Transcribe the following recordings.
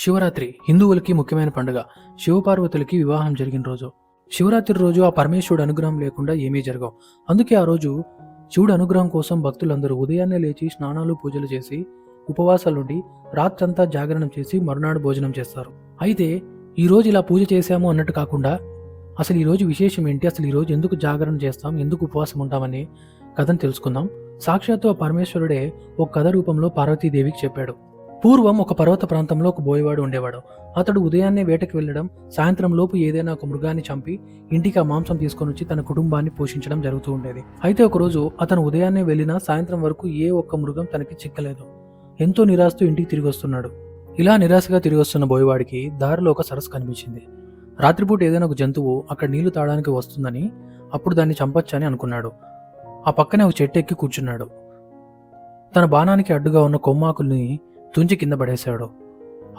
శివరాత్రి హిందువులకి ముఖ్యమైన పండుగ. శివపార్వతులకి వివాహం జరిగిన రోజు. శివరాత్రి రోజు ఆ పరమేశ్వరుడు అనుగ్రహం లేకుండా ఏమీ జరగవు. అందుకే ఆ రోజు శివుడు అనుగ్రహం కోసం భక్తులందరూ ఉదయాన్నే లేచి స్నానాలు పూజలు చేసి ఉపవాసాలుండి రాత్రంతా జాగరణం చేసి మరునాడు భోజనం చేస్తారు. అయితే ఈ రోజు ఇలా పూజ చేశాము అన్నట్టు కాకుండా అసలు ఈరోజు విశేషం ఏంటి? అసలు ఈ రోజు ఎందుకు జాగరణ చేస్తాం? ఎందుకు ఉపవాసం ఉంటామని కథను తెలుసుకుందాం. సాక్షాత్తు ఆ పరమేశ్వరుడే ఒక కథ రూపంలో పార్వతీదేవికి చెప్పాడు. పూర్వం ఒక పర్వత ప్రాంతంలో ఒక బోయవాడు ఉండేవాడు. అతడు ఉదయాన్నే వేటకు వెళ్ళడం సాయంత్రం లోపు ఏదైనా ఒక మృగాన్ని చంపి ఇంటికి ఆ మాంసం తీసుకొని వచ్చి తన కుటుంబాన్ని పోషించడం జరుగుతూ ఉండేది. అయితే ఒకరోజు అతను ఉదయాన్నే వెళ్ళినా సాయంత్రం వరకు ఏ ఒక్క మృగం తనకి చిక్కలేదు. ఎంతో నిరాశతో ఇంటికి తిరిగి వస్తున్నాడు. ఇలా నిరాశగా తిరిగి వస్తున్న బోయవాడికి దారిలో ఒక సరస్సు కనిపించింది. రాత్రిపూట ఏదైనా ఒక జంతువు అక్కడ నీళ్ళు తాగడానికి వస్తుందని అప్పుడు దాన్ని చంపొచ్చని అనుకున్నాడు. ఆ పక్కనే ఒక చెట్టు ఎక్కి కూర్చున్నాడు. తన బాణానికి అడ్డుగా ఉన్న కొమ్మాకుల్ని తుంచి కింద పడేశాడు.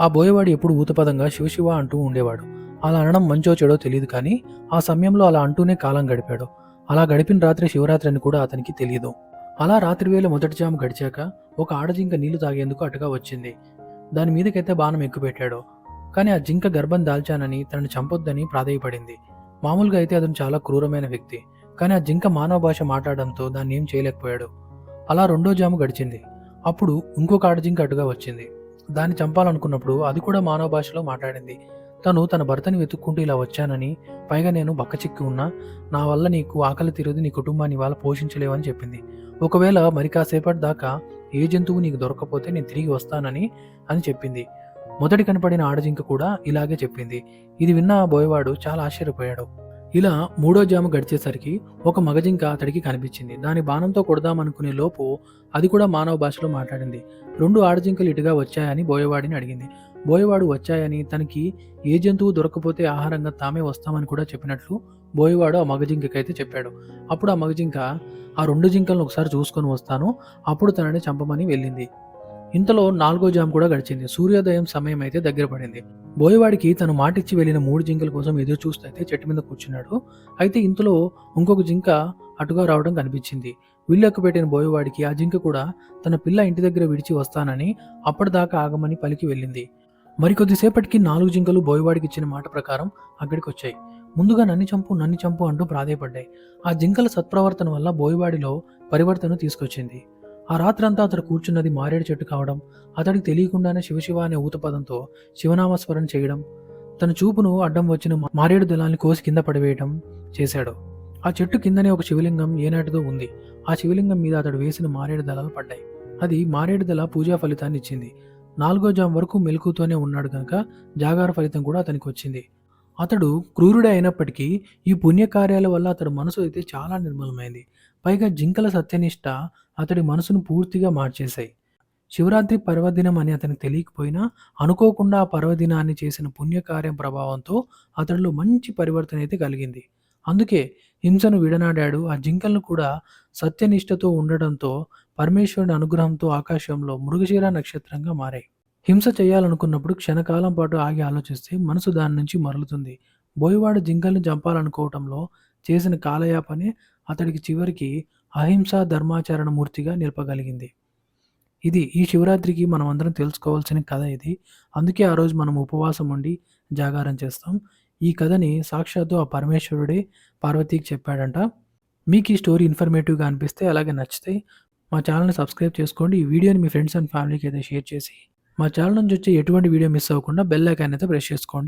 ఆ బోయవాడు ఎప్పుడు ఊతపదంగా శివశివ అంటూ ఉండేవాడు. అలా అనడం మంచో చెడో తెలియదు కానీ ఆ సమయంలో అలా అంటూనే కాలం గడిపాడు. అలా గడిపిన రాత్రి శివరాత్రి అని కూడా అతనికి తెలియదు అలా రాత్రి వేళ మొదటి జాము గడిచాక ఒక ఆడజింక నీళ్ళు తాగేందుకు అటుగా వచ్చింది. దాని మీదకైతే బాణం ఎక్కుపెట్టాడు కానీ ఆ జింక గర్భం దాల్చానని తనను చంపొద్దని ప్రాధేయపడింది. మామూలుగా అయితే అతను చాలా క్రూరమైన వ్యక్తి. కానీ ఆ జింక మానవ భాష మాట్లాడడంతో దాన్ని ఏం చేయలేకపోయాడు. అలా రెండో జాము గడిచింది. అప్పుడు ఇంకొక ఆడజింక అటుగా వచ్చింది. దాన్ని చంపాలనుకున్నప్పుడు అది కూడా మానవ భాషలో మాట్లాడింది. తను తన భర్తని వెతుక్కుంటూ ఇలా వచ్చానని పైగా నేను బక్కచిక్కి ఉన్నా నా వల్ల నీకు ఆకలి తీరదు నీ కుటుంబాన్ని ఇవాళ పోషించలేవని చెప్పింది. ఒకవేళ మరి కాసేపటి దాకా ఏ జంతువు నీకు దొరకపోతే నేను తిరిగి వస్తానని అని చెప్పింది. మొదటి కనపడిన ఆడజింక కూడా ఇలాగే చెప్పింది. ఇది విన్న ఆ బోయవాడు చాలా ఆశ్చర్యపోయాడు. ఇలా మూడో జాము గడిచేసరికి ఒక మగజింక అతడికి కనిపించింది. దాని బాణంతో కొడదామనుకునే లోపు అది కూడా మానవ భాషలో మాట్లాడింది. రెండు ఆడజింకలు ఇటుగా వచ్చాయని బోయవాడిని అడిగింది. బోయవాడు వచ్చాయని తనకి ఏ జంతువు దొరకపోతే ఆహారంగా తామే వస్తామని కూడా చెప్పినట్లు బోయవాడు ఆ మగజింకకైతే చెప్పాడు. అప్పుడు ఆ మగజింక ఆ రెండు జింకలను ఒకసారి చూసుకొని వస్తాను. అప్పుడు తనని చంపమని వెళ్ళింది. ఇంతలో నాలుగో జాము కూడా గడిచింది. సూర్యోదయం సమయం అయితే దగ్గర పడింది. బోయవాడికి తను మాటిచ్చి వెళ్ళిన మూడు జింకల కోసం ఎదురు చూస్తూ అయితే చెట్టు మీద కూర్చున్నాడు. అయితే ఇంతలో ఇంకొక జింక అటుగా రావడం కనిపించింది. విల్లకు పెట్టిన బోయవాడికి ఆ జింక కూడా తన పిల్ల ఇంటి దగ్గర విడిచి వస్తానని అప్పటిదాకా ఆగమని పలికి వెళ్ళింది. మరికొద్దిసేపటికి నాలుగు జింకలు బోయవాడికి ఇచ్చిన మాట ప్రకారం అక్కడికి వచ్చాయి ముందుగా నన్ను చంపు నన్ను చంపు అంటూ ప్రాధేయపడ్డాయి. ఆ జింకల సత్ప్రవర్తన వల్ల బోయవాడిలో పరివర్తన తీసుకొచ్చింది. ఆ రాత్రంతా అతడు కూర్చున్నది మారేడు చెట్టు కావడం అతడికి తెలియకుండానే శివశివ అనే ఊతపదంతో శివనామస్మరణ చేయడం తన చూపును అడ్డం వచ్చిన మారేడు దళాన్ని కోసి కింద పడివేయడం చేశాడు. ఆ చెట్టు కిందనే ఒక శివలింగం ఏనాటిదో ఉంది. ఆ శివలింగం మీద అతడు వేసిన మారేడు దళాలు పడ్డాయి. అది మారేడు దళ పూజా ఫలితాన్ని ఇచ్చింది. నాలుగో జాం వరకు మెలకుతోనే ఉన్నాడు కనుక జాగార ఫలితం కూడా అతనికి వచ్చింది. అతడు క్రూరుడే అయినప్పటికీ ఈ పుణ్యకార్యాల వల్ల అతడు మనసు అయితే చాలా నిర్మలమైంది. పైగా జింకల సత్యనిష్ట అతడి మనసును పూర్తిగా మార్చేశాయి. శివరాత్రి పర్వదినం అని అతనికి తెలియకపోయినా అనుకోకుండా ఆ పర్వదినాన్ని చేసిన పుణ్యకార్యం ప్రభావంతో అతడిలో మంచి పరివర్తన అయితే కలిగింది. అందుకే హింసను విడనాడాడు. ఆ జింకలను కూడా సత్యనిష్టతో ఉండడంతో పరమేశ్వరుని అనుగ్రహంతో ఆకాశంలో మృగశిర నక్షత్రంగా మారాయి. హింస చేయాలనుకున్నప్పుడు క్షణకాలం పాటు ఆగి ఆలోచిస్తే మనసు దాని నుంచి మరలుతుంది. బోయవాడు జింకల్ని చంపాలనుకోవటంలో చేసిన కాలయాపనే అతడికి చివరికి అహింసా ధర్మాచరణ మూర్తిగా నిలపగలిగింది. ఇది ఈ శివరాత్రికి మనం అందరం తెలుసుకోవాల్సిన కథ ఇది. అందుకే ఆ రోజు మనం ఉపవాసం ఉండి జాగారం చేస్తాం. ఈ కథని సాక్షాత్తు ఆ పరమేశ్వరుడే పార్వతికి చెప్పాడంట. మీకు ఈ స్టోరీ ఇన్ఫర్మేటివ్గా అనిపిస్తే అలాగే నచ్చితే మా ఛానల్ని సబ్స్క్రైబ్ చేసుకోండి. ఈ వీడియోని మీ ఫ్రెండ్స్ అండ్ ఫ్యామిలీకి అయితే షేర్ చేసి మా ఛానల్ నుంచి వచ్చే ఎటువంటి వీడియో మిస్ అవ్వకుండా బెల్ ఐకాన్ అయితే ప్రెస్ చేసుకోండి.